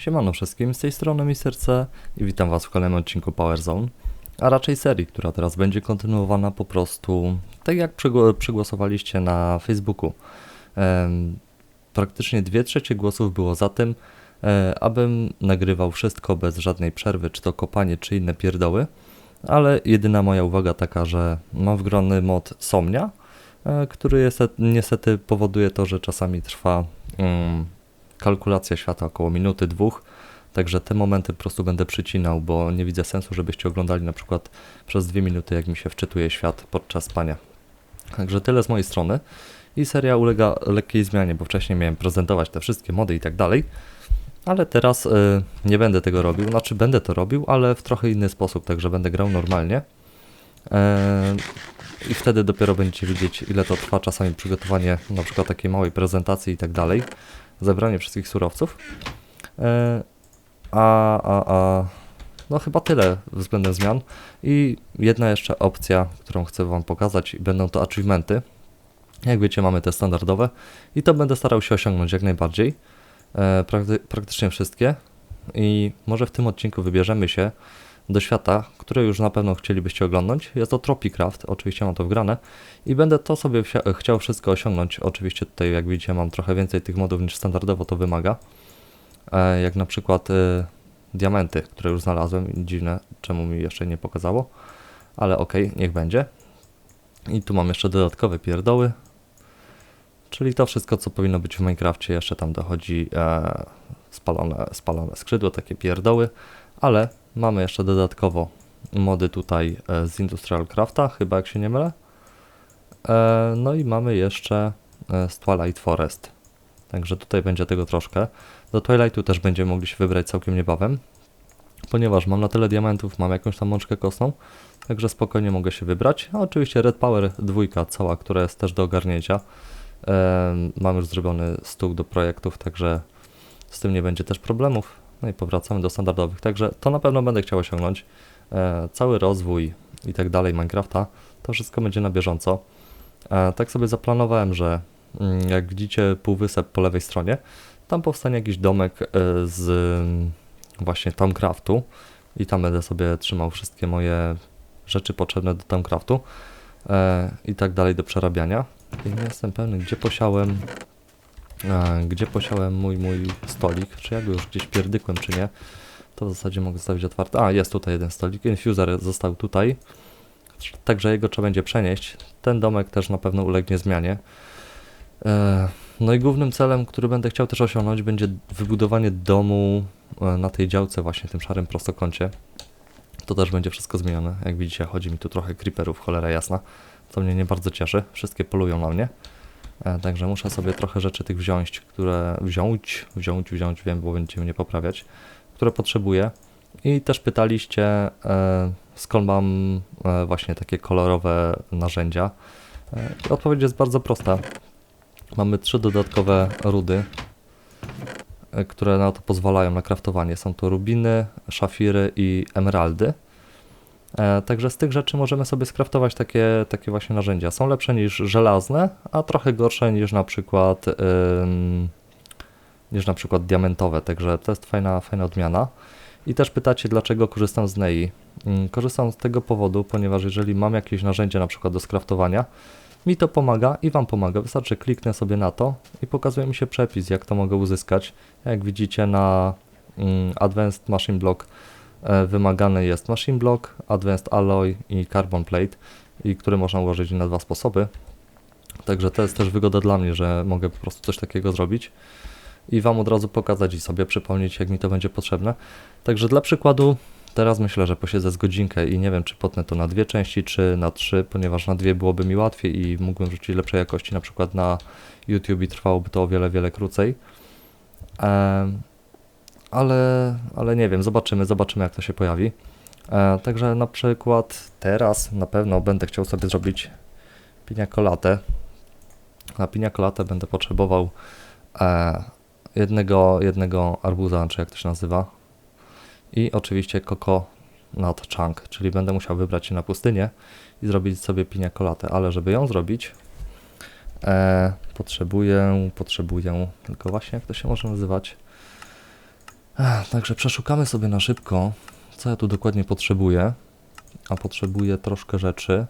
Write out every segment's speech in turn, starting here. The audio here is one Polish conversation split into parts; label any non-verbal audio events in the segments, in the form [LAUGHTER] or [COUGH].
Siemano wszystkim, z tej strony Mister C i witam was w kolejnym odcinku Power Zone, a raczej serii, która teraz będzie kontynuowana po prostu tak jak przygło- przygłosowaliście na Facebooku. Praktycznie dwie trzecie głosów było za tym, e, abym nagrywał wszystko bez żadnej przerwy, czy to kopanie, czy inne pierdoły, ale jedyna moja uwaga taka, że mam wgrany mod Somnia, e, który jest, niestety powoduje to, że czasami trwa mm, kalkulacja świata około minuty, dwóch, także te momenty po prostu będę przycinał, bo nie widzę sensu, żebyście oglądali na przykład przez dwie minuty, jak mi się wczytuje świat podczas spania. Także tyle z mojej strony. I seria ulega lekkiej zmianie, bo wcześniej miałem prezentować te wszystkie mody i tak dalej, ale teraz y, nie będę tego robił, znaczy będę to robił, ale w trochę inny sposób, także będę grał normalnie. E, I wtedy dopiero będziecie widzieć, ile to trwa. Czasami przygotowanie na przykład takiej małej prezentacji i tak dalej, zebranie wszystkich surowców. E, a, a, a, no chyba tyle względem zmian. I jedna jeszcze opcja, którą chcę Wam pokazać, będą to achievementy. Jak wiecie, mamy te standardowe i to będę starał się osiągnąć jak najbardziej. E, prakty praktycznie wszystkie. I może w tym odcinku wybierzemy się do świata, które już na pewno chcielibyście oglądnąć. Jest to Tropicraft, oczywiście mam to wgrane i będę to sobie wsia- chciał wszystko osiągnąć. Oczywiście tutaj, jak widzicie, mam trochę więcej tych modów niż standardowo to wymaga. E, jak na przykład e, diamenty, które już znalazłem. Dziwne, czemu mi jeszcze nie pokazało, ale okej, niech będzie. I tu mam jeszcze dodatkowe pierdoły, czyli to wszystko, co powinno być w Minecrafcie. Jeszcze tam dochodzi e, spalone, spalone skrzydło, takie pierdoły, ale mamy jeszcze dodatkowo mody tutaj e, z Industrial Crafta, chyba jak się nie mylę. E, no i mamy jeszcze e, z Twilight Forest. Także tutaj będzie tego troszkę. Do Twilightu też będziemy mogli się wybrać całkiem niebawem, ponieważ mam na tyle diamentów, mam jakąś tam mączkę kostną, także spokojnie mogę się wybrać. A oczywiście Red Power 2 cała, która jest też do ogarnięcia. Mam już zrobiony stół do projektów, także z tym nie będzie też problemów. No i powracamy do standardowych, także to na pewno będę chciał osiągnąć. E, cały rozwój i tak dalej Minecrafta, to wszystko będzie na bieżąco. E, tak sobie zaplanowałem, że mm, jak widzicie półwysep po lewej stronie, tam powstanie jakiś domek e, z mm, właśnie Tomcraftu i tam będę sobie trzymał wszystkie moje rzeczy potrzebne do Tomcraftu e, i tak dalej do przerabiania. I nie jestem pewny, gdzie posiałem gdzie posiałem mój mój stolik, czy ja go już gdzieś pierdykłem, czy nie. To w zasadzie mogę zostawić otwarte. A, jest tutaj jeden stolik. Infuser został tutaj. Także jego trzeba będzie przenieść. Ten domek też na pewno ulegnie zmianie. E, No i głównym celem, który będę chciał też osiągnąć, będzie wybudowanie domu e, na tej działce, właśnie tym szarym prostokącie. To też będzie wszystko zmienione. Jak widzicie, chodzi mi tu trochę creeperów, cholera jasna, co mnie nie bardzo cieszy. Wszystkie polują na mnie. E, Także muszę sobie trochę rzeczy tych wziąć, które wziąć, wziąć, wziąć, wiem, bo będziecie mnie poprawiać, które potrzebuję. I też pytaliście, e, skąd mam e, właśnie takie kolorowe narzędzia. Odpowiedź jest bardzo prosta. Mamy trzy dodatkowe rudy, które na to pozwalają na kraftowanie. Są to rubiny, szafiry i emeraldy. E, Także z tych rzeczy możemy sobie skraftować takie, takie właśnie narzędzia. Są lepsze niż żelazne, a trochę gorsze niż na przykład niż na przykład diamentowe. Także to jest fajna, fajna odmiana. I też pytacie, dlaczego korzystam z NEI. Mm, Korzystam z tego powodu, ponieważ jeżeli mam jakieś narzędzie na przykład do skraftowania, mi to pomaga i Wam pomaga. Wystarczy kliknę sobie na to i pokazuje mi się przepis, jak to mogę uzyskać. Jak widzicie na mm, Advanced Machine Block wymagany jest Machine Block, Advanced Alloy i Carbon Plate, i które można ułożyć na dwa sposoby. Także to jest też wygoda dla mnie, że mogę po prostu coś takiego zrobić i Wam od razu pokazać i sobie przypomnieć, jak mi to będzie potrzebne. Także dla przykładu, teraz myślę, że posiedzę z godzinkę i nie wiem, czy potnę to na dwie części, czy na trzy, ponieważ na dwie byłoby mi łatwiej i mógłbym wrzucić lepszej jakości, na przykład na YouTube i trwałoby to o wiele, wiele krócej. Em, ale, ale nie wiem, zobaczymy, zobaczymy jak to się pojawi. E, także na przykład teraz na pewno będę chciał sobie zrobić pinia colatę. Na pinia colatę będę potrzebował e, jednego, jednego arbuza, czy jak to się nazywa. I oczywiście coco nut chunk, czyli będę musiał wybrać się na pustynię i zrobić sobie pinia colatę, ale żeby ją zrobić e, potrzebuję, potrzebuję, tylko właśnie jak to się może nazywać? Także przeszukamy sobie na szybko, co ja tu dokładnie potrzebuję. A potrzebuję troszkę rzeczy.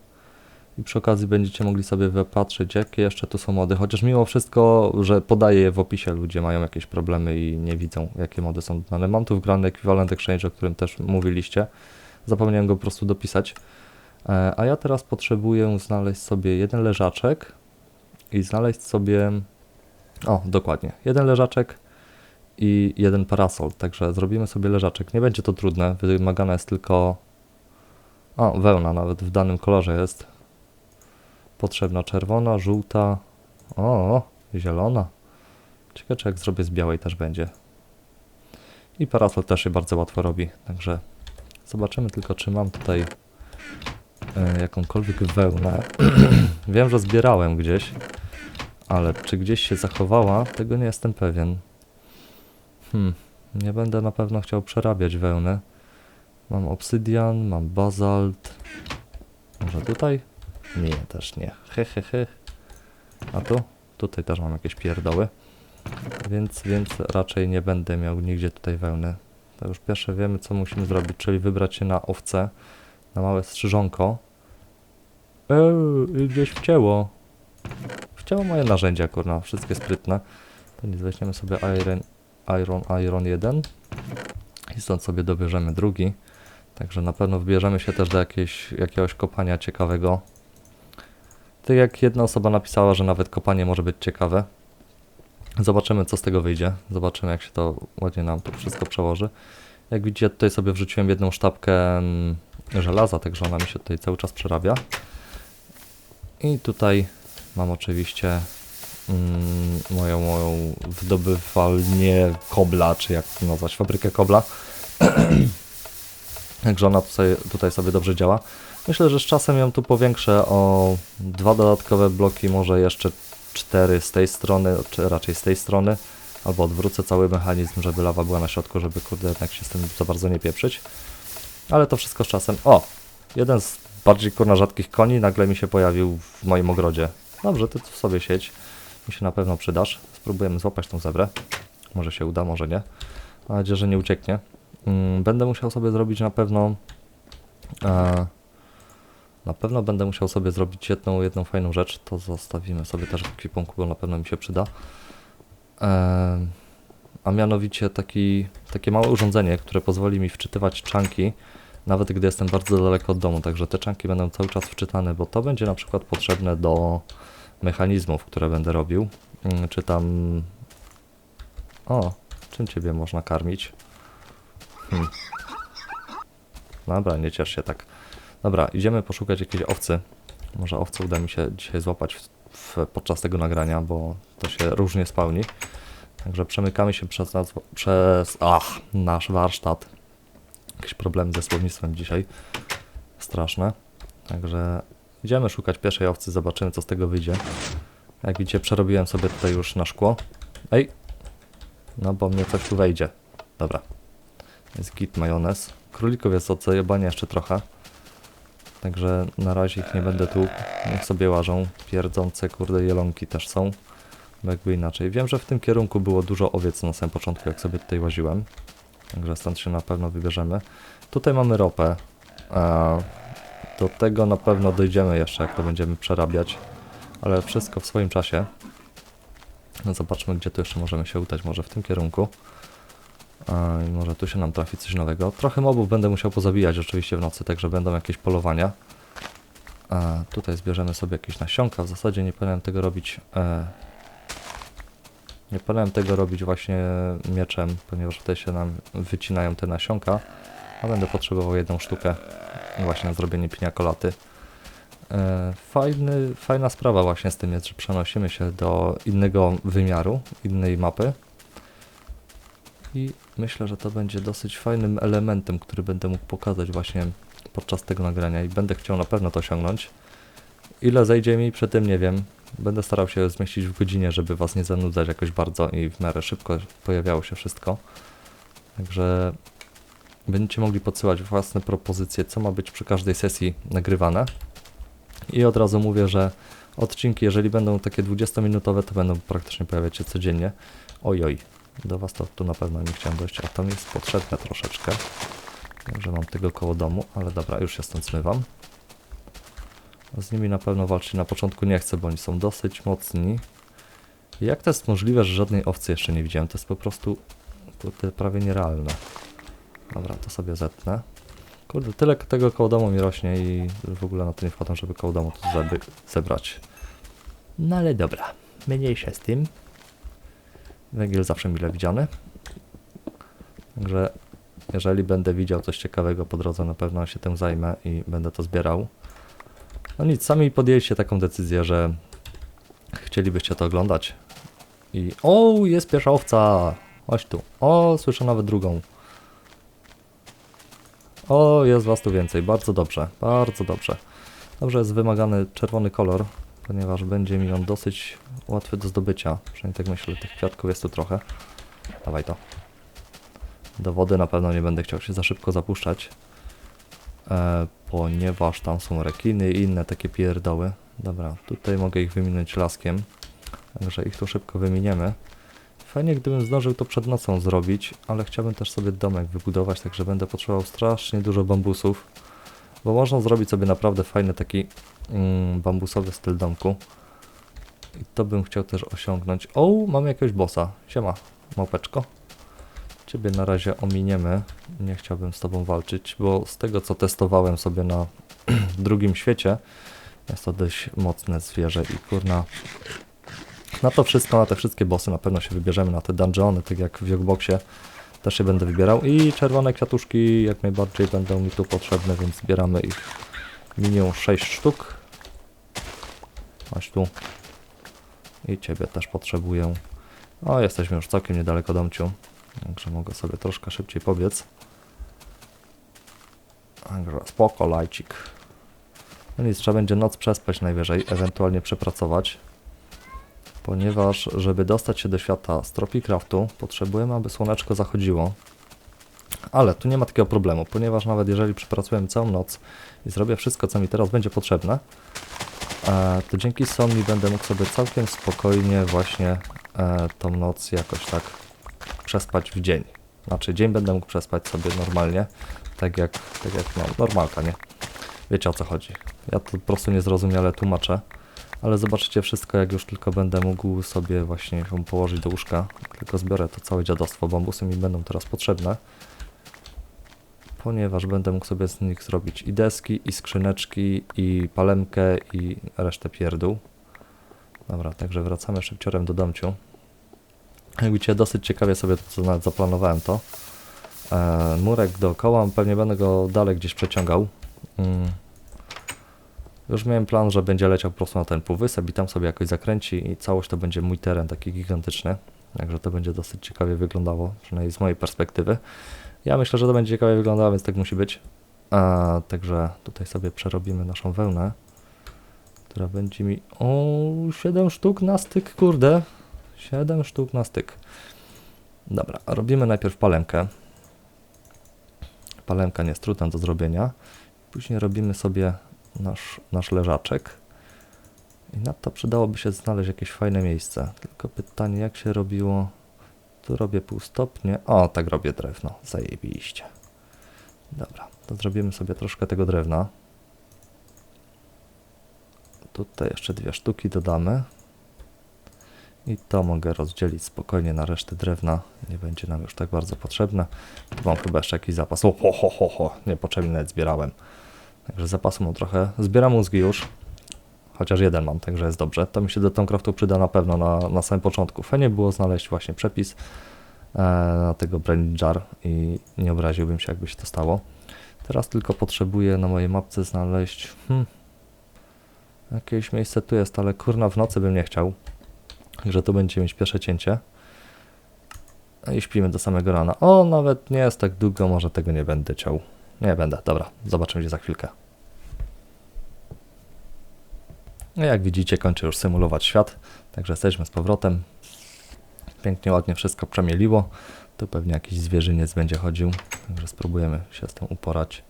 I przy okazji będziecie mogli sobie wypatrzeć, jakie jeszcze tu są mody. Chociaż mimo wszystko, że podaję je w opisie, ludzie mają jakieś problemy i nie widzą, jakie mody są dane. Mam tu wgrany Equivalent Exchange, o którym też mówiliście. Zapomniałem go po prostu dopisać. A ja teraz potrzebuję znaleźć sobie jeden leżaczek i znaleźć sobie. O, dokładnie. Jeden leżaczek i jeden parasol. Także zrobimy sobie leżaczek. Nie będzie to trudne. Wymagana jest tylko. O, wełna nawet w danym kolorze jest. Potrzebna czerwona, żółta. O, zielona. Ciekawe, czy jak zrobię z białej też będzie. I parasol też się bardzo łatwo robi. Także zobaczymy tylko, czy mam tutaj e, jakąkolwiek wełnę. [CLEARS THROAT] Wiem, że zbierałem gdzieś, ale czy gdzieś się zachowała, tego nie jestem pewien. Hmm, nie będę na pewno chciał przerabiać wełny. Mam obsydian, mam bazalt. Może tutaj? Nie, też nie. He, he, he. A tu? Tutaj też mam jakieś pierdoły. Więc, więc raczej nie będę miał nigdzie tutaj wełny. To już pierwsze wiemy, co musimy zrobić, czyli wybrać się na owce, na małe strzyżonko. Eee, gdzieś wcięło. Wcięło moje narzędzia, kurna, wszystkie sprytne. To nic, weźmiemy sobie iron, iron, iron 1 i stąd sobie dobierzemy drugi. Także na pewno wybierzemy się też do jakiejś, jakiegoś kopania ciekawego. Tak jak jedna osoba napisała, że nawet kopanie może być ciekawe. Zobaczymy, co z tego wyjdzie. Zobaczymy, jak się to ładnie nam to wszystko przełoży. Jak widzicie, tutaj sobie wrzuciłem jedną sztabkę mm, żelaza, także ona mi się tutaj cały czas przerabia. I tutaj mam oczywiście mm, moją, moją wydobywalnię kobla, czy jak to nazwać, fabrykę kobla. [CLEARS THROAT] Także ona tutaj, tutaj sobie dobrze działa. Myślę, że z czasem ją tu powiększę o dwa dodatkowe bloki, może jeszcze cztery z tej strony, czy raczej z tej strony, albo odwrócę cały mechanizm, żeby lawa była na środku, żeby kurde jednak się z tym za bardzo nie pieprzyć. Ale to wszystko z czasem. O! Jeden z bardziej kurna rzadkich koni nagle mi się pojawił w moim ogrodzie. Dobrze, ty tu sobie siedź. Mi się na pewno przydasz. Spróbujemy złapać tą zebrę. Może się uda, może nie. Mam nadzieję, że nie ucieknie. Mm, Będę musiał sobie zrobić na pewno. E, na pewno będę musiał sobie zrobić jedną, jedną fajną rzecz. To zostawimy sobie też w ekwipunku, bo na pewno mi się przyda. E, a mianowicie taki, takie małe urządzenie, które pozwoli mi wczytywać czanki, nawet gdy jestem bardzo daleko od domu. Także te czanki będą cały czas wczytane, bo to będzie na przykład potrzebne do mechanizmów, które będę robił. Mm, Czy tam. O, czym ciebie można karmić? Hmm. Dobra, nie ciesz się tak. Dobra, idziemy poszukać jakiejś owcy. Może owce uda mi się dzisiaj złapać w, w, podczas tego nagrania, bo to się różnie spełni. Także przemykamy się przez, przez ach, nasz warsztat. Jakieś problemy ze słownictwem dzisiaj. Straszne. Także idziemy szukać pierwszej owcy, zobaczymy co z tego wyjdzie. Jak widzicie, przerobiłem sobie tutaj już na szkło. Ej! No bo mnie coś tu wejdzie. Dobra. Jest git majonez. Królików jest od jeszcze trochę. Także na razie ich nie będę tu. Niech sobie łażą. Pierdzące kurde jelonki też są. Bo jakby inaczej. Wiem, że w tym kierunku było dużo owiec na samym początku, jak sobie tutaj łaziłem. Także stąd się na pewno wybierzemy. Tutaj mamy ropę. A do tego na pewno dojdziemy jeszcze, jak to będziemy przerabiać. Ale wszystko w swoim czasie. No zobaczmy, gdzie tu jeszcze możemy się udać. Może w tym kierunku. I może tu się nam trafi coś nowego. Trochę mobów będę musiał pozabijać oczywiście w nocy, także będą jakieś polowania. A, tutaj zbierzemy sobie jakieś nasionka. W zasadzie nie powinienem tego robić. E, nie powinienem tego robić właśnie mieczem, ponieważ tutaj się nam wycinają te nasionka. A będę potrzebował jedną sztukę właśnie na zrobienie piniakolaty. E, fajny, fajna sprawa właśnie z tym jest, że przenosimy się do innego wymiaru, innej mapy. I myślę, że to będzie dosyć fajnym elementem, który będę mógł pokazać właśnie podczas tego nagrania i będę chciał na pewno to osiągnąć. Ile zejdzie mi przy tym nie wiem. Będę starał się zmieścić w godzinie, żeby was nie zanudzać jakoś bardzo i w miarę szybko pojawiało się wszystko. Także będziecie mogli podsyłać własne propozycje, co ma być przy każdej sesji nagrywane. I od razu mówię, że odcinki, jeżeli będą takie 20-minutowe, to będą praktycznie pojawiać się codziennie. Oj, oj. Do was to tu na pewno nie chciałem dojść, a to mi jest potrzebne troszeczkę. Że mam tego koło domu, ale dobra, już się stąd zmywam. Z nimi na pewno walczyć na początku nie chcę, bo oni są dosyć mocni. Jak to jest możliwe, że żadnej owcy jeszcze nie widziałem? To jest po prostu kurde, prawie nierealne. Dobra, to sobie zetnę. Kurde, tyle tego koło domu mi rośnie i w ogóle na to nie wpadam, żeby koło domu to zeby- zebrać. No ale dobra, mniejsze z tym. Węgiel zawsze mile widziany. Także jeżeli będę widział coś ciekawego po drodze, na pewno się tym zajmę i będę to zbierał. No nic, sami podjęliście taką decyzję, że chcielibyście to oglądać. I o, jest pierwsza owca! Chodź tu. O, słyszę nawet drugą. O, jest was tu więcej. Bardzo dobrze, bardzo dobrze. Dobrze jest wymagany czerwony kolor, ponieważ będzie mi on dosyć łatwy do zdobycia. Przynajmniej tak myślę, tych kwiatków jest tu trochę. Dawaj to. Do wody na pewno nie będę chciał się za szybko zapuszczać, e, ponieważ tam są rekiny i inne takie pierdoły. Dobra, tutaj mogę ich wyminąć laskiem, także ich tu szybko wyminiemy. Fajnie, gdybym zdążył to przed nocą zrobić, ale chciałbym też sobie domek wybudować, także będę potrzebował strasznie dużo bambusów, bo można zrobić sobie naprawdę fajny taki mm, bambusowy styl domku. I to bym chciał też osiągnąć. O, mamy jakiegoś bossa. Siema, małpeczko. Ciebie na razie ominiemy. Nie chciałbym z tobą walczyć, bo z tego co testowałem sobie na [CLEARS THROAT] drugim świecie, jest to dość mocne zwierzę i kurna. Na to wszystko, na te wszystkie bossy na pewno się wybierzemy, na te dungeony, tak jak w Jogboxie też się będę wybierał. I czerwone kwiatuszki jak najbardziej będą mi tu potrzebne, więc zbieramy ich minimum 6 sztuk. Chodź tu. I ciebie też potrzebuję. O, jesteśmy już całkiem niedaleko domciu. Także mogę sobie troszkę szybciej pobiec. Także spoko, lajcik. No nic, trzeba będzie noc przespać najwyżej, ewentualnie przepracować. Ponieważ, żeby dostać się do świata z Tropicraftu, potrzebujemy, aby słoneczko zachodziło. Ale tu nie ma takiego problemu, ponieważ nawet jeżeli przepracuję całą noc i zrobię wszystko, co mi teraz będzie potrzebne, e, to dzięki Somni będę mógł sobie całkiem spokojnie właśnie e, tą noc jakoś tak przespać w dzień. Znaczy dzień będę mógł przespać sobie normalnie, tak jak, tak jak no, normalka, nie? Wiecie o co chodzi. Ja to po prostu niezrozumiale tłumaczę, ale zobaczycie wszystko, jak już tylko będę mógł sobie właśnie ją położyć do łóżka. Tylko zbiorę to całe dziadostwo, bambusy mi będą teraz potrzebne, ponieważ będę mógł sobie z nich zrobić i deski, i skrzyneczki, i palemkę, i resztę pierdół. Dobra, także wracamy szybciorem do domciu. Jak widzicie, dosyć ciekawie sobie to nawet zaplanowałem to. E, murek dookoła, pewnie będę go dalej gdzieś przeciągał. Mm. Już miałem plan, że będzie leciał po prostu na ten półwysep i tam sobie jakoś zakręci i całość to będzie mój teren taki gigantyczny. Także to będzie dosyć ciekawie wyglądało, przynajmniej z mojej perspektywy. Ja myślę, że to będzie ciekawie wyglądało, więc tak musi być. A, także tutaj sobie przerobimy naszą wełnę, która będzie mi... O, 7 sztuk na styk, kurde. 7 sztuk na styk. Dobra, robimy najpierw palemkę. Palemka nie jest trudna do zrobienia. Później robimy sobie nasz, nasz leżaczek. I na to przydałoby się znaleźć jakieś fajne miejsce. Tylko pytanie, jak się robiło... Tu robię pół stopnie. O, tak robię drewno. Zajebiście. Dobra, to zrobimy sobie troszkę tego drewna. Tutaj jeszcze dwie sztuki dodamy. I to mogę rozdzielić spokojnie na resztę drewna. Nie będzie nam już tak bardzo potrzebne. Tu mam chyba jeszcze jakiś zapas. O, ho, ho, ho, ho. Niepotrzebnie nawet zbierałem. Także zapasu mam trochę. Zbieram mózgi już. Chociaż jeden mam, także jest dobrze. To mi się do Tomcraftu przyda na pewno na, na samym początku. Fajnie było znaleźć właśnie przepis e, na tego brain jar i nie obraziłbym się, jakby się to stało. Teraz tylko potrzebuję na mojej mapce znaleźć hmm, jakieś miejsce tu jest, ale kurna w nocy bym nie chciał. Także to będzie mieć pierwsze cięcie. I śpimy do samego rana. O, nawet nie jest tak długo, może tego nie będę ciął. Nie będę, dobra, zobaczymy się za chwilkę. No jak widzicie, kończę już symulować świat, także jesteśmy z powrotem. Pięknie, ładnie wszystko przemieliło. Tu pewnie jakiś zwierzyniec będzie chodził, także spróbujemy się z tym uporać.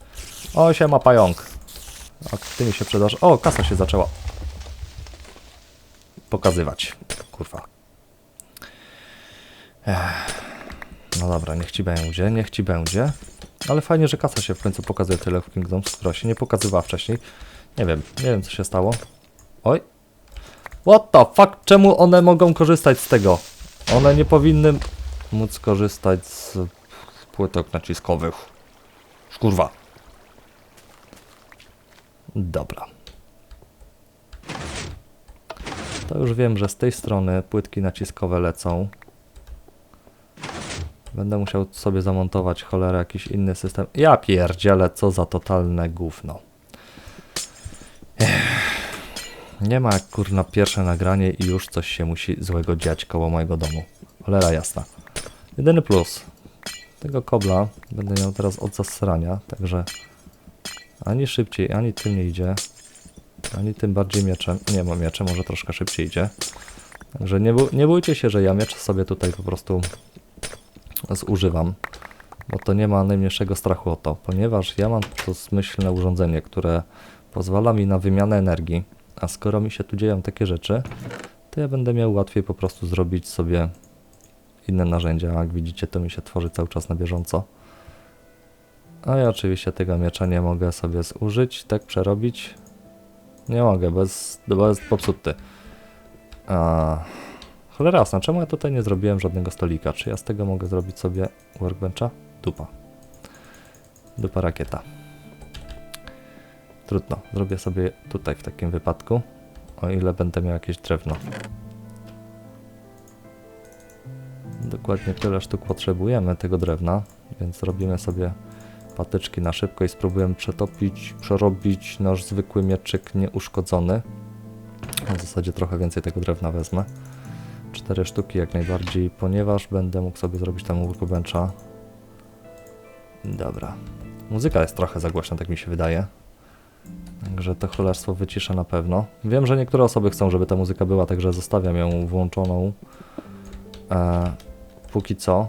O, siema pająk. A ty mi się przydasz. O, kasa się zaczęła pokazywać. Kurwa. Ech. No dobra, niech ci będzie, niech ci będzie. Ale fajnie, że kasa się w końcu pokazuje tyle w Kingdoms, która się nie pokazywała wcześniej. Nie wiem, nie wiem co się stało. Oj. What the fuck? Czemu one mogą korzystać z tego? One nie powinny móc korzystać z płytek naciskowych. Szkurwa. Dobra. To już wiem, że z tej strony płytki naciskowe lecą. Będę musiał sobie zamontować cholera jakiś inny system. Ja pierdzielę, co za totalne gówno. Nie ma jak kurna pierwsze nagranie i już coś się musi złego dziać koło mojego domu. Cholera jasna. Jedyny plus. Tego kobla będę miał teraz od zasrania, także ani szybciej, ani tym nie idzie. Ani tym bardziej mieczem. Nie, bo mieczem może troszkę szybciej idzie. Także nie, bó- nie bójcie się, że ja miecz sobie tutaj po prostu zużywam. Bo to nie ma najmniejszego strachu o to, ponieważ ja mam to zmyślne urządzenie, które pozwala mi na wymianę energii. A skoro mi się tu dzieją takie rzeczy, to ja będę miał łatwiej po prostu zrobić sobie inne narzędzia. Jak widzicie, to mi się tworzy cały czas na bieżąco. A ja oczywiście tego miecza nie mogę sobie zużyć, tak przerobić. Nie mogę, bez, jest popsuty. A, cholera jasna, czemu ja tutaj nie zrobiłem żadnego stolika? Czy ja z tego mogę zrobić sobie workbencha? Dupa. Dupa rakieta. Trudno, zrobię sobie tutaj w takim wypadku, o ile będę miał jakieś drewno. Dokładnie tyle sztuk potrzebujemy tego drewna, więc zrobimy sobie patyczki na szybko i spróbujemy przetopić, przerobić nasz zwykły mieczyk nieuszkodzony. W zasadzie trochę więcej tego drewna wezmę. Cztery sztuki jak najbardziej, ponieważ będę mógł sobie zrobić tam workbencha. Dobra. Muzyka jest trochę za głośna, tak mi się wydaje. Także to cholerstwo wyciszę na pewno. Wiem, że niektóre osoby chcą, żeby ta muzyka była, także zostawiam ją włączoną. E, póki co.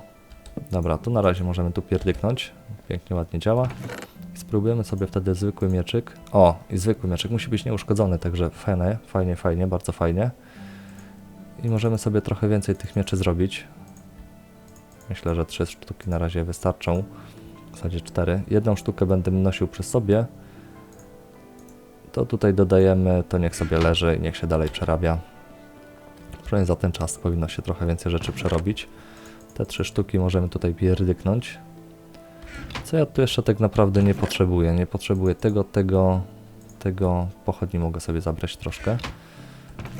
Dobra, to na razie możemy tu pierdyknąć. Pięknie, ładnie działa. Spróbujemy sobie wtedy zwykły mieczyk. O, i zwykły mieczyk musi być nieuszkodzony, także fajnie, fajnie, fajnie, bardzo fajnie. I możemy sobie trochę więcej tych mieczy zrobić. Myślę, że trzy sztuki na razie wystarczą. W zasadzie cztery. Jedną sztukę będę nosił przy sobie. To tutaj dodajemy, to niech sobie leży i niech się dalej przerabia. Przynajmniej za ten czas powinno się trochę więcej rzeczy przerobić. Te trzy sztuki możemy tutaj pierdyknąć. Co ja tu jeszcze tak naprawdę nie potrzebuję? Nie potrzebuję tego, tego, tego. Pochodni mogę sobie zabrać troszkę.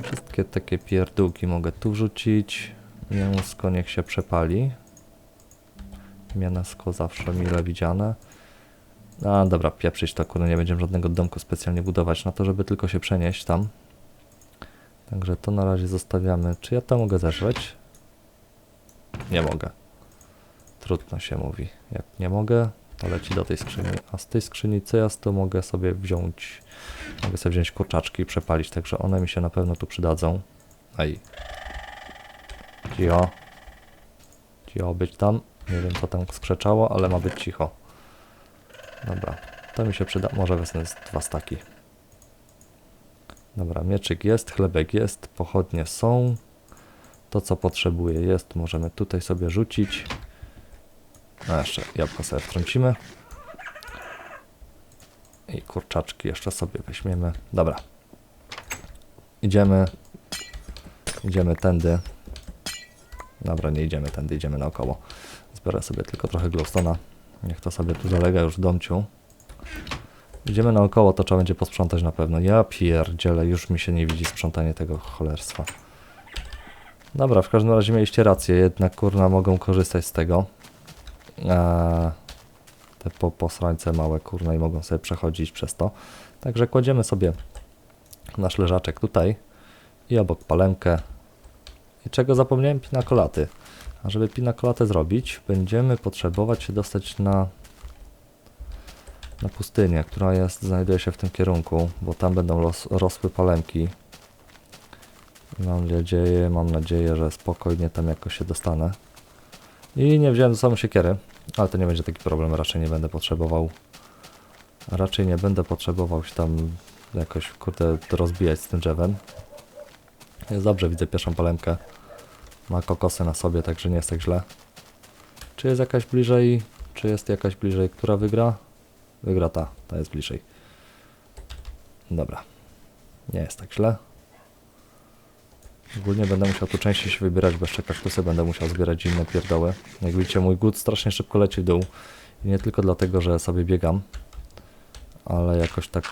Wszystkie takie pierdółki mogę tu wrzucić. Mięsko niech się przepali. Mięsko zawsze mile widziane. A dobra, pieprzyć to, kurde, nie będziemy żadnego domku specjalnie budować na to, żeby tylko się przenieść tam. Także to na razie zostawiamy. Czy ja to mogę zeżreć? Nie mogę. Trudno się mówi. Jak nie mogę, to leci do tej skrzyni. A z tej skrzyni co z to mogę sobie wziąć? Mogę sobie wziąć kurczaczki i przepalić, także one mi się na pewno tu przydadzą. Aj. Cicho. Cicho być tam. Nie wiem co tam skrzeczało, ale ma być cicho. Dobra, to mi się przyda. Może wezmę dwa staki. Dobra, mieczyk jest, chlebek jest, pochodnie są. To co potrzebuję jest, możemy tutaj sobie rzucić. A jeszcze jabłko sobie wtrącimy. I kurczaczki jeszcze sobie weźmiemy. Dobra. Idziemy. Idziemy tędy. Dobra, nie idziemy tędy, idziemy naokoło. Zbiorę sobie tylko trochę glowstona. Niech to sobie tu zalega już w domciu. Idziemy naokoło, to trzeba będzie posprzątać na pewno. Ja pierdzielę, już mi się nie widzi sprzątanie tego cholerstwa. Dobra, w każdym razie mieliście rację, jednak kurna mogą korzystać z tego. Eee, te po, posrańce małe kurna i mogą sobie przechodzić przez to. Także kładziemy sobie nasz leżaczek tutaj i obok palemkę. I czego zapomniałem? Pinakolaty. A żeby pinakolatę zrobić, będziemy potrzebować się dostać na, na pustynię, która jest, znajduje się w tym kierunku, bo tam będą los, rosły palemki. Mam nadzieję, mam nadzieję, że spokojnie tam jakoś się dostanę. I nie wziąłem ze sobą siekiery, ale to nie będzie taki problem, raczej nie będę potrzebował. Raczej nie będę potrzebował się tam jakoś, kurde, rozbijać z tym drzewem. Jest dobrze, widzę pierwszą palemkę. Ma kokosy na sobie, także nie jest tak źle. Czy jest jakaś bliżej? Czy jest jakaś bliżej? Która wygra? Wygra ta, ta jest bliżej. Dobra. Nie jest tak źle. Ogólnie będę musiał tu częściej się wybierać, bo jeszcze kaktusy będę musiał zbierać inne pierdoły. Jak widzicie, mój głód strasznie szybko leci w dół. I nie tylko dlatego, że sobie biegam, ale jakoś tak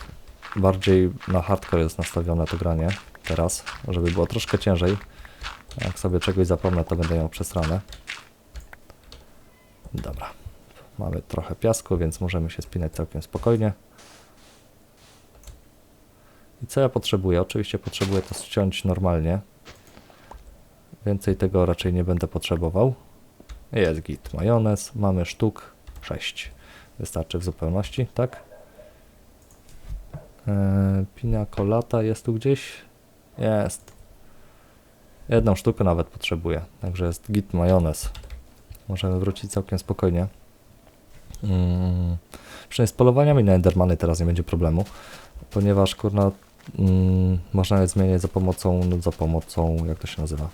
bardziej na hardcore jest nastawione to granie teraz, żeby było troszkę ciężej. Jak sobie czegoś zapomnę, to będę miał przesrane. Dobra. Mamy trochę piasku, więc możemy się spinać całkiem spokojnie. I co ja potrzebuję? Oczywiście potrzebuję to ściąć normalnie. Więcej tego raczej nie będę potrzebował. Jest git. Majonez. Mamy sztuk 6. Wystarczy w zupełności, tak? Eee, pina colata jest tu gdzieś? Jest. Jedną sztukę nawet potrzebuję. Także jest git majonez. Możemy wrócić całkiem spokojnie. Mm. Przynajmniej z polowaniami na Endermany teraz nie będzie problemu, ponieważ kurna mm, można je zmieniać za pomocą, no, za pomocą, jak to się nazywa?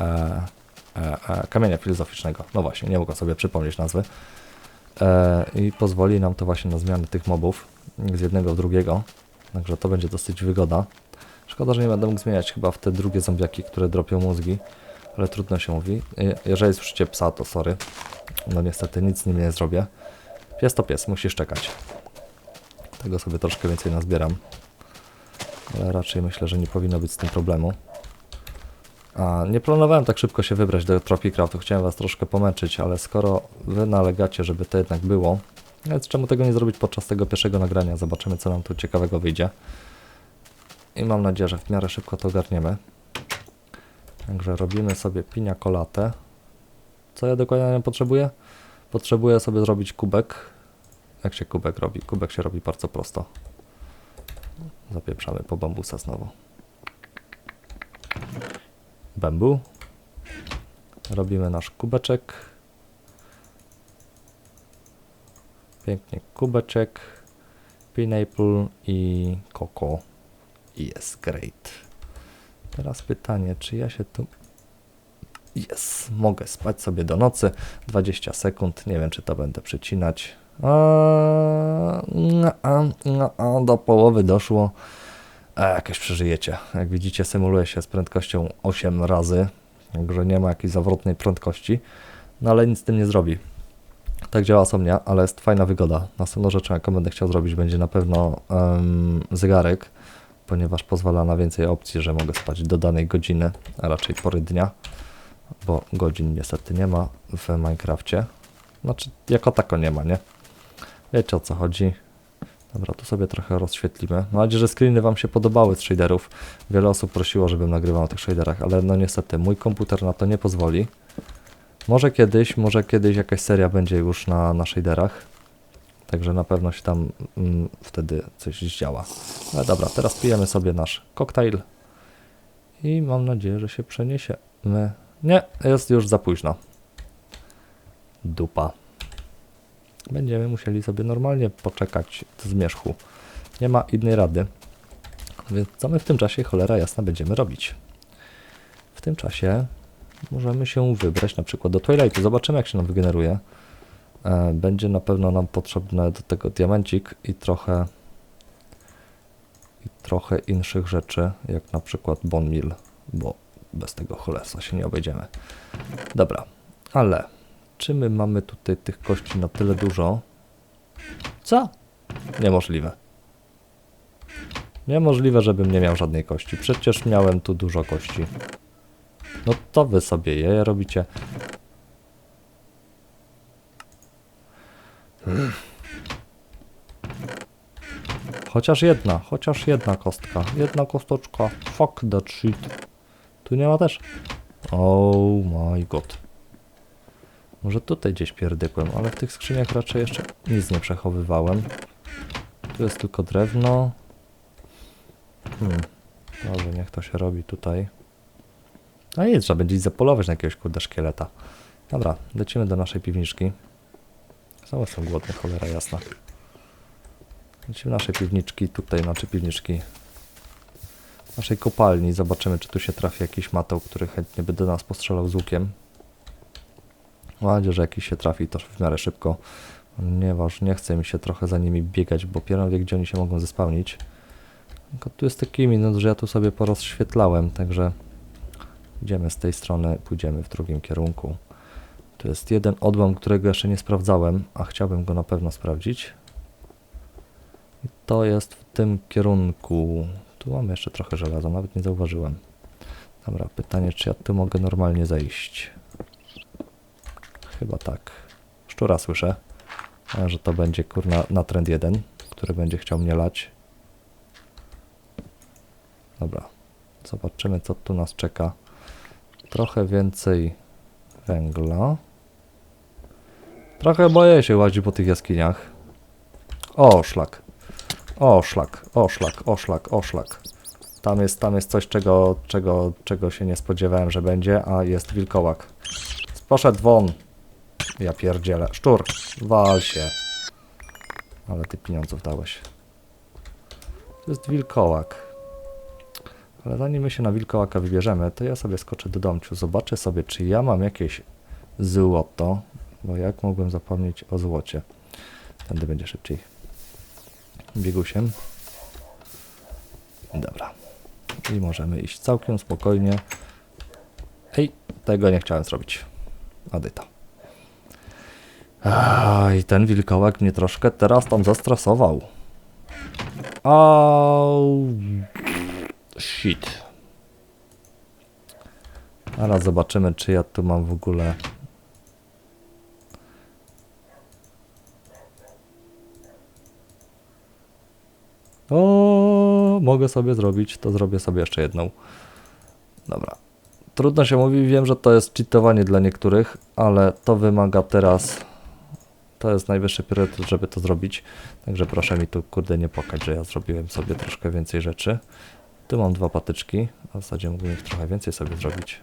E, e, e, kamienia filozoficznego. No właśnie, nie mogę sobie przypomnieć nazwy. E, I pozwoli nam to właśnie na zmianę tych mobów z jednego w drugiego. Także to będzie dosyć wygoda. Szkoda, że nie będę mógł zmieniać chyba w te drugie zombiaki, które dropią mózgi, ale trudno się mówi. Je- Jeżeli słyszycie psa, to sorry. No niestety nic z nim nie zrobię. Pies to pies, musisz czekać. Tego sobie troszkę więcej nazbieram. Ale raczej myślę, że nie powinno być z tym problemu. A nie planowałem tak szybko się wybrać do Tropicraftu, chciałem was troszkę pomęczyć, ale skoro wy nalegacie, żeby to jednak było, więc czemu tego nie zrobić podczas tego pierwszego nagrania? Zobaczymy, co nam tu ciekawego wyjdzie. I mam nadzieję, że w miarę szybko to ogarniemy. Także robimy sobie pinia colatę. Co ja dokładnie potrzebuję? Potrzebuję sobie zrobić kubek. Jak się kubek robi? Kubek się robi bardzo prosto. Zapieprzamy po bambusa znowu. Bambu. Robimy nasz kubeczek. Pięknie kubeczek. Pineapple i koko. Jest great. Teraz pytanie, czy ja się tu... Jest, mogę spać sobie do nocy. 20 sekund, nie wiem czy to będę przecinać. A, no, a, no, a, do połowy doszło. A, jakieś przeżyjecie. Jak widzicie, symuluje się z prędkością 8 razy, także nie ma jakiejś zawrotnej prędkości, no ale nic z tym nie zrobi. Tak działa Somnia, ale jest fajna wygoda. Następną rzeczą, jaką będę chciał zrobić, będzie na pewno em, zegarek, ponieważ pozwala na więcej opcji, że mogę spać do danej godziny, a raczej pory dnia, bo godzin niestety nie ma w Minecrafcie. Znaczy, jako tako nie ma, nie? Wiecie o co chodzi. Dobra, tu sobie trochę rozświetlimy. Mam nadzieję, że screeny Wam się podobały z shaderów. Wiele osób prosiło, żebym nagrywał na tych shaderach, ale no niestety mój komputer na to nie pozwoli. Może kiedyś, może kiedyś jakaś seria będzie już na, na shaderach. Także na pewno się tam mm, wtedy coś działa. Ale dobra, teraz pijemy sobie nasz koktajl. I mam nadzieję, że się przeniesiemy. Nie, jest już za późno. Dupa. Będziemy musieli sobie normalnie poczekać w zmierzchu. Nie ma innej rady. Więc co my w tym czasie, cholera jasna, będziemy robić? W tym czasie możemy się wybrać na przykład do Twilightu. Zobaczymy, jak się nam wygeneruje. E, Będzie na pewno nam potrzebne do tego diamencik i trochę i trochę innych rzeczy, jak na przykład bone meal, bo bez tego cholerstwa się nie obejdziemy. Dobra, ale czy my mamy tutaj tych kości na tyle dużo? Co? Niemożliwe. Niemożliwe, żebym nie miał żadnej kości. Przecież miałem tu dużo kości. No to wy sobie je robicie. Chociaż jedna, chociaż jedna kostka. Jedna kosteczka. Fuck that shit. Tu nie ma też. Oh my god. Może tutaj gdzieś pierdykłem, ale w tych skrzyniach raczej jeszcze nic nie przechowywałem. Tu jest tylko drewno. Hmm. Dobrze, niech to się robi tutaj. A nic, trzeba będzie zapolować na jakiegoś kurde szkieleta. Dobra, lecimy do naszej piwniczki. Znowu jestem głodny, cholera jasna. Lecimy naszej piwniczki, tutaj znaczy piwniczki. Naszej kopalni, zobaczymy czy tu się trafi jakiś matał, który chętnie by do nas postrzelał z łukiem. Mam nadzieję, że jakiś się trafi to w miarę szybko, ponieważ nie chce mi się trochę za nimi biegać, bo pierwszy wie, gdzie oni się mogą zespałnić. Tylko tu jest taki minus, że ja tu sobie porozświetlałem, także idziemy z tej strony, pójdziemy w drugim kierunku. Tu jest jeden odłam, którego jeszcze nie sprawdzałem, a chciałbym go na pewno sprawdzić. I to jest w tym kierunku. Tu mamy jeszcze trochę żelaza, nawet nie zauważyłem. Dobra, pytanie, czy ja tu mogę normalnie zejść? Chyba tak. Szczura słyszę, że to będzie kurna na trend jeden, który będzie chciał mnie lać. Dobra, zobaczymy co tu nas czeka. Trochę więcej węgla. Trochę boję się łazić po tych jaskiniach. O, szlak. O, szlak, o, szlak, o, szlak, o, szlak. Tam jest, tam jest coś, czego, czego, czego się nie spodziewałem, że będzie, a jest wilkołak. Poszedł won. Ja pierdzielę. Szczur, wal się. Ale ty pieniądzów dałeś. To jest wilkołak. Ale zanim my się na wilkołaka wybierzemy, to ja sobie skoczę do domciu. Zobaczę sobie, czy ja mam jakieś złoto, bo jak mogłem zapomnieć o złocie. Tędy będzie szybciej. Biegusiem. Dobra. I możemy iść całkiem spokojnie. Hej, tego nie chciałem zrobić. Adyta. Aj, ten wilkołak mnie troszkę teraz tam zestresował. Au. Shit. Teraz zobaczymy, czy ja tu mam w ogóle... O, mogę sobie zrobić, to zrobię sobie jeszcze jedną. Dobra. Trudno się mówi, wiem, że to jest cheatowanie dla niektórych, ale to wymaga teraz... To jest najwyższy priorytet, żeby to zrobić. Także proszę mi tu, kurde, nie pokać, że ja zrobiłem sobie troszkę więcej rzeczy. Tu mam dwa patyczki, a w zasadzie mógłbym ich trochę więcej sobie zrobić.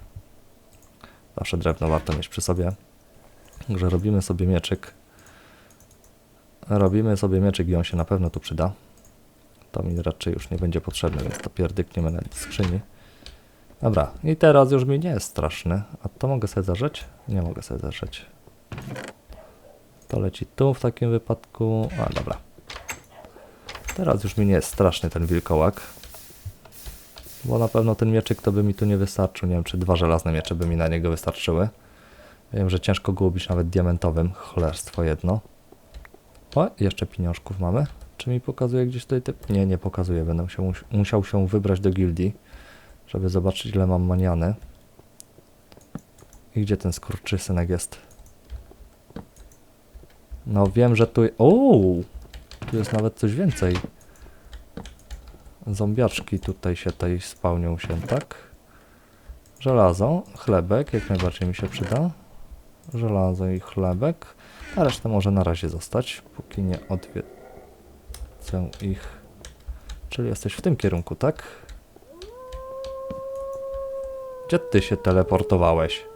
Zawsze drewno warto mieć przy sobie. Także robimy sobie mieczyk. Robimy sobie mieczyk i on się na pewno tu przyda. To mi raczej już nie będzie potrzebne, więc to pierdykniemy na skrzyni. Dobra, i teraz już mi nie jest straszny. A to mogę sobie zażyć? Nie mogę sobie zażyć. To leci tu w takim wypadku. A, dobra. Teraz już mi nie jest straszny ten wilkołak. Bo na pewno ten mieczyk to by mi tu nie wystarczył. Nie wiem, czy dwa żelazne miecze by mi na niego wystarczyły. Wiem, że ciężko go ubić nawet diamentowym. Cholerstwo jedno. O, jeszcze pieniążków mamy. Czy mi pokazuje gdzieś tutaj te... Nie, nie pokazuje. Będę się, mus- musiał się wybrać do gildii, żeby zobaczyć ile mam maniany. I gdzie ten skurczysynek jest? No wiem, że tu... O, Tu jest nawet coś więcej. Zombiaczki tutaj się tej spełnią się, tak? Żelazo, chlebek, jak najbardziej mi się przyda. Żelazo i chlebek. A reszta może na razie zostać, póki nie odwiedzę ich. Czyli jesteś w tym kierunku, tak? Gdzie ty się teleportowałeś?